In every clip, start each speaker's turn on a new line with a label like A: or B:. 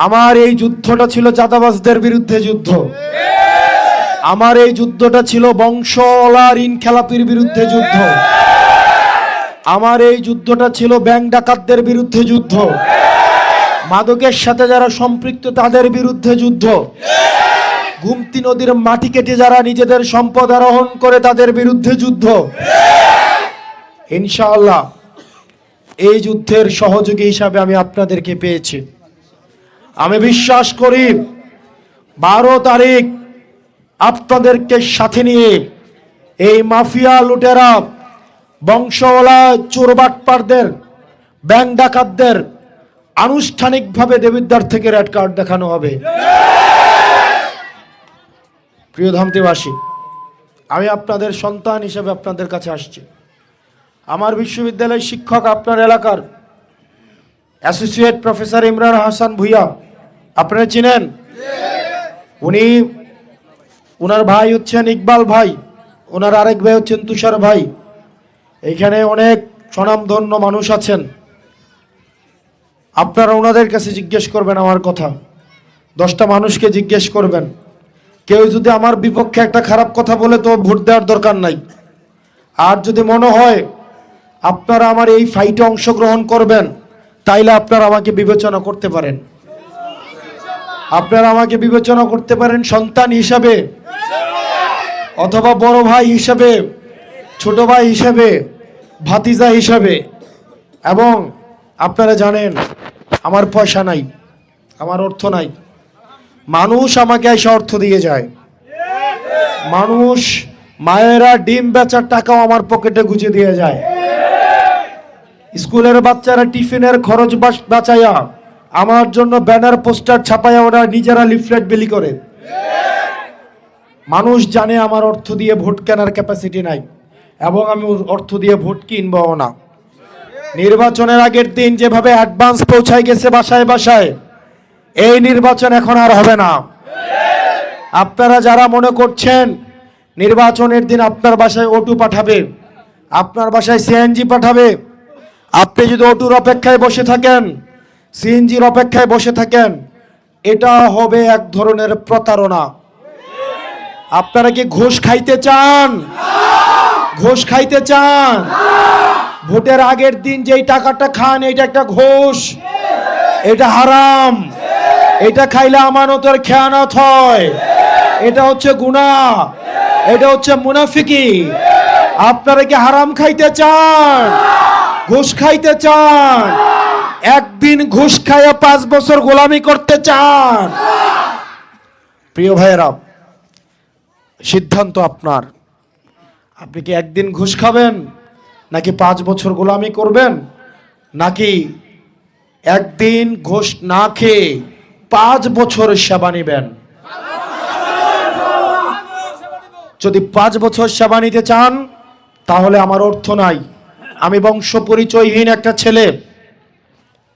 A: আমার এই যুদ্ধটা ছিল চাঁদাবাজদের বিরুদ্ধে যুদ্ধ। আমার এই যুদ্ধটা ছিল বংশওয়ালা ঋণ খেলাপির বিরুদ্ধে যুদ্ধ। আমার এই যুদ্ধটা ছিল ব্যাংক ডাকাতদের বিরুদ্ধে যুদ্ধ। মাদকের সাথে যারা সম্পৃক্ত তাদের বিরুদ্ধে যুদ্ধ। গুমতি নদীর মাটি কেটে যারা নিজেদের সম্পদ আরোহণ করে তাদের বিরুদ্ধে যুদ্ধ। ইনশাআল্লাহ, এই যুদ্ধের সহযোগী হিসাবে আমি আপনাদেরকে পেয়েছি। আমি বিশ্বাস করি বারো তারিখ আপনাদেরকে সাথে নিয়ে এই মাফিয়া লুটেরা, বংশওয়ালা চোরবাটপারদের ব্যাংক ডাকাতদের আনুষ্ঠানিকভাবে দেবিদ্বার থেকে রেড কার্ড দেখানো হবে। প্রিয় ধামতিবাসী আমি আপনাদের সন্তান হিসেবে আপনাদের কাছে আসছি। আমার বিশ্ববিদ্যালয়ের শিক্ষক আপনার এলাকার অ্যাসোসিয়েট প্রফেসর ইমরান হাসান ভুইয়া আপনারা চিনেন? উনি ওনার ভাই হচ্ছেন ইকবাল ভাই ওনার আরেক ভাই হচ্ছেন তুষার ভাই। এখানে অনেক স্বনামধন্য মানুষ আছেন। আপনারা ওনাদের কাছে জিজ্ঞেস করবেন আমার কথা। দশটা মানুষকে জিজ্ঞেস করবেন। কেউ যদি আমার বিপক্ষে একটা খারাপ কথা বলে তো ভোট দেওয়ার দরকার নাই। আর যদি মনে হয় আপনারা আমার এই ফাইটে অংশগ্রহণ করবেন, তাইলে আপনারা আমাকে বিবেচনা করতে পারেন। আপনারা আমাকে বিবেচনা করতে পারেন সন্তান হিসাবে অথবা বড় ভাই হিসাবে, ছোট ভাই হিসাবে, ভাতিজা হিসাবে। এবং আপনারা জানেন, আমার পয়সা নাই, আমার অর্থ নাই। মানুষ আমাকে এসে অর্থ দিয়ে যায়। মানুষ মায়েরা ডিম বেচার টাকাও আমার পকেটে গুজে দিয়ে যায়। স্কুলের বাচ্চারা টিফিনের খরচ বাঁচাইয়া আমার জন্য ব্যানার, পোস্টার ছাপাইয়া ওরা নিজেরা লিফলেট বিলি করে। মানুষ জানে আমার অর্থ দিয়ে ভোট কেনার ক্যাপাসিটি নাই, এবং আমি অর্থ দিয়ে ভোট কিনবও না। নির্বাচনের আগের দিন যেভাবে অ্যাডভান্স পৌঁছায় গেছে বাসায় বাসায়, এই নির্বাচন এখন আর হবে না। আপনারা যারা মনে করছেন নির্বাচনের দিন আপনার বাসায় ওটু পাঠাবে, আপনার বাসায় সিএনজি পাঠাবে, আপনি যদি অটুর অপেক্ষায় বসে থাকেন সিএনজির অপেক্ষায় বসে থাকেন। এটা হবে এক ধরনের প্রতারণা। আপনারা কি ঘুষ খাইতে চান? ঘুষ খাইতে চান? ভোটের আগের দিন যেই টাকাটা খান এটা একটা ঘুষ। এটা হারাম। এটা খাইলে আমানতের খেয়ানত হয়। এটা হচ্ছে গুনাহ। এটা হচ্ছে মুনাফিকি। আপনারা কি হারাম খাইতে চান? ঘুষ খাইতে চান? একদিন ঘুষ খাইয়া পাঁচ বছর গোলামি করতে চান। প্রিয় ভাইয়েরা, সিদ্ধান্ত আপনার। আপনি কি একদিন ঘুষ খাবেন, নাকি পাঁচ বছর গোলামি করবেন, নাকি একদিন ঘুষ না খেয়ে পাঁচ বছর সেবা নিবেন? যদি পাঁচ বছর সেবা নিতে চান, তাহলে আমার অর্থ নাই। আমি বংশ পরিচয়হীন একটা ছেলে।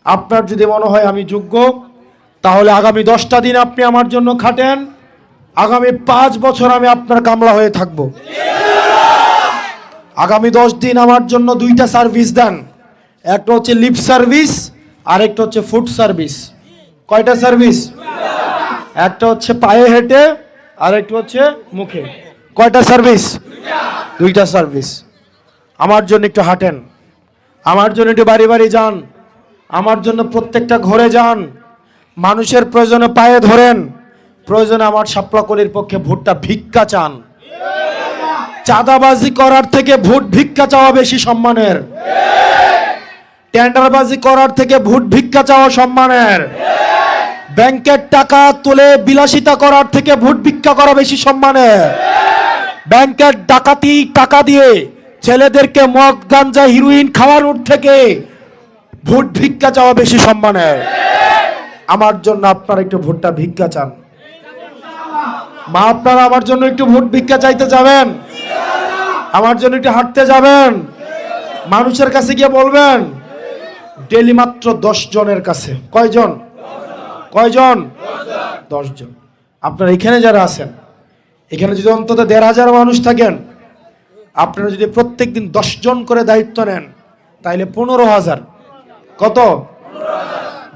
A: আপনার যদি মনে হয় আমি যোগ্য, তাহলে আগামী দশটা দিন আপনি আমার জন্য খাটেন। আগামী পাঁচ বছর আমি আপনার কামলা হয়ে থাকব। আগামী দশ দিন আমার জন্য দুইটা সার্ভিস দেন। একটা হচ্ছে লিপ সার্ভিস আর একটা হচ্ছে ফুড সার্ভিস। কয়টা সার্ভিস? একটা হচ্ছে পায়ে হেঁটে আর একটা হচ্ছে মুখে। কয়টা সার্ভিস? দুইটা সার্ভিস। আমার জন্য একটু হাঁটেন। আমার জন্য একটু বাড়ি বাড়ি যান। আমার জন্য প্রত্যেকটা ঘরে যান। মানুষের প্রয়োজনে পায়ে ধরেন। প্রয়োজনে আমার সাপলাকলির পক্ষে ভোটটা ভিক্ষা চান। চাঁদাবাজি করার থেকে ভোট ভিক্ষা চাওয়া বেশি সম্মানের। টেন্ডারবাজি করার থেকে ভোট ভিক্ষা চাওয়া সম্মানের। ব্যাংকের টাকা তুলে বিলাসিতা করার থেকে ভোট ভিক্ষা করা বেশি সম্মানের। ব্যাংকের ডাকাতি টাকা দিয়ে ছেলেদেরকে মদ, গাঞ্জা, হিরোইন খাওয়ানোর থেকে ভোট ভিক্ষা চাওয়া বেশি সম্মানের। আমার জন্য আপনারা একটু ভোটটা ভিক্ষা চান। মা, আপনারা আমার জন্য একটু ভোট ভিক্ষা চাইতে যাবেন? আমার জন্য একটু হাঁটতে যাবেন? মানুষের কাছে গিয়ে বলবেন, ডেলি মাত্র দশ জনের কাছে। কয়জন? কয়জন? দশজন আপনারা এখানে যারা আছেন, এখানে যদি অন্তত দেড় হাজার মানুষ থাকেন, আপনারা যদি প্রত্যেক দিন দশজন করে দায়িত্ব নেন, তাইলে পনেরো হাজার। কত?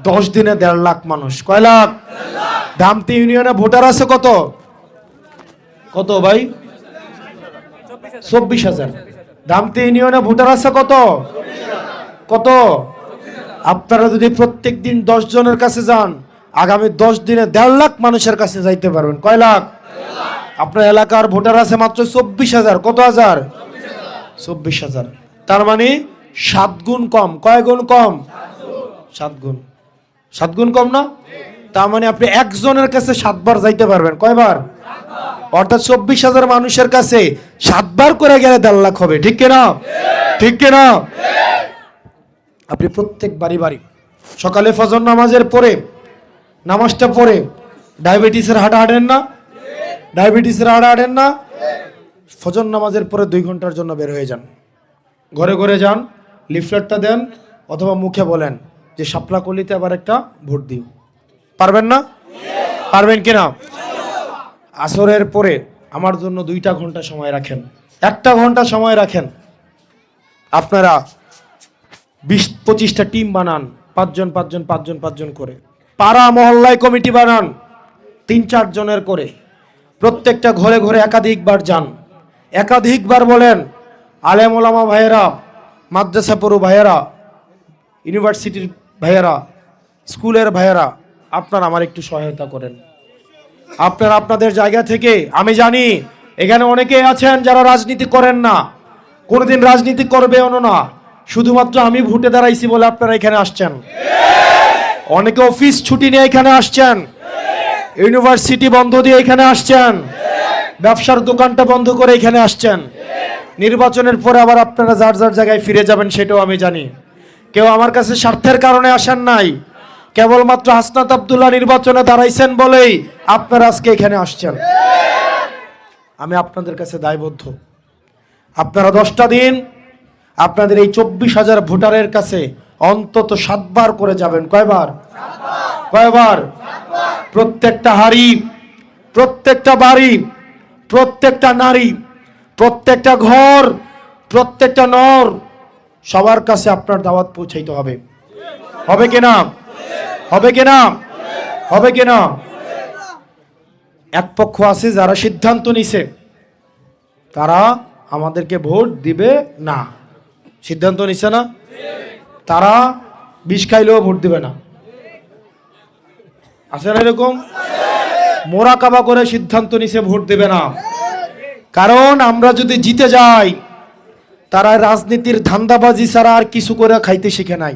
A: দশ দিনে দেড় লাখ মানুষ। কয় লাখ? দামতি ইউনিয়নে ভোটার আছে কত? কত ভাই? চব্বিশ হাজার। দামতি ইউনিয়নে ভোটার আছে কত? কত? আপনারা যদি প্রত্যেক দিন দশ জনের কাছে যান, আগামী দশ দিনে দেড় লাখ মানুষের কাছে যাইতে পারবেন। কয় লাখ? আপনার এলাকার ভোটার আছে মাত্র চব্বিশ হাজার। কত হাজার? চব্বিশ হাজার। তার মানে সাত গুণ কম। কয় গুণ কম? সাত গুণ। সাত গুণ কম না? তার মানে আপনি একজনের কাছে সাতবার যাইতে পারবেন। কয়বার? অর্থাৎ চব্বিশ হাজার মানুষের কাছে সাতবার করে গেলে দেড় লাখ হবে। ঠিক কিনা? ঠিক কিনা? আপনি প্রত্যেক বাড়ি বাড়ি, সকালে ফজর নামাজের পরে, নামাজটা পড়ে ডায়াবেটিসের হাঁটা হাঁটেন না? ডায়াবেটিসের হাঁটা হাঁটেন না? ফজর নামাজের পরে দুই ঘণ্টার জন্য বের হয়ে যান। ঘরে ঘরে যান। লিফলেটটা দেন অথবা মুখে বলেন যে শাপলা কলিতে আবার একটা ভোট দিও। পারবেন না? পারবেন কিনা? আসরের পরে আমার জন্য দুইটা ঘণ্টা সময় রাখেন। একটা ঘণ্টা সময় রাখেন। আপনারা বিশ, পঁচিশটা টিম বানান, পাঁচজন পাঁচজন পাঁচজন পাঁচজন করে। পাড়া মহল্লায় কমিটি বানান, তিন, চার জনের করে। প্রত্যেকটা ঘরে ঘরে একাধিকবার যান। একাধিকবার বলেন, আলেম ওলামা ভাইয়েরা মাদ্রাসা পড়ু ভাইয়েরা, ইউনিভার্সিটির ভাইয়েরা, স্কুলের ভাইয়েরা, আপনারা আমার একটু সহায়তা করেন। আপনারা আপনাদের জায়গা থেকে, আমি জানি, এখানে অনেকে আছেন যারা রাজনীতি করেন না। কোনোদিন রাজনীতি করবেও না। শুধুমাত্র আমি ভোটে দাঁড়াইছি বলে আপনারা এখানে আসছেন। অনেকে অফিস ছুটি নিয়ে এখানে আসছেন। ইউনিভার্সিটি বন্ধ দিয়ে এখানে আসছেন। ব্যবসার দোকানটা বন্ধ করে এখানে আসছেন। নির্বাচনের পরে আবার আপনারা যার যার জায়গায় ফিরে যাবেন সেটাও আমি জানি। কেউ আমার কাছে স্বার্থের কারণে আসেন নাই। কেবলমাত্র হাসনাত আবদুল্লাহ নির্বাচনে দাঁড়াইছেন বলেই আপনারা আজকে এখানে আসছেন। আমি আপনাদের কাছে দায়বদ্ধ। আপনারা দশটা দিন আপনাদের এই চব্বিশ হাজার ভোটারের কাছে অন্তত সাতবার করে যাবেন। কয়বার? কয়বার? প্রত্যেকটা হাড়ি, প্রত্যেকটা বাড়ি, প্রত্যেকটা নারী প্রত্যেকটা ঘর, প্রত্যেকটা নর সবার কাছে আপনার দাওয়াত পৌঁছাইতে হবে। হবে কিনা হবে কিনা হবে কিনা এক পক্ষ আছে যারা সিদ্ধান্ত নিছে, তারা আমাদেরকে ভোট দিবে না। সিদ্ধান্ত নিছে না? তারা বিষ খাইলেও ভোট দিবে না। আছে না এরকম? মোরা কাবা করে সিদ্ধান্ত নিছে, ভোট দেবে না। কারণ আমরা যদি জিতে যাই, তারা রাজনীতির ধান্দাবাজি ছাড়া আর কিছু করে খাইতে শিখে নাই।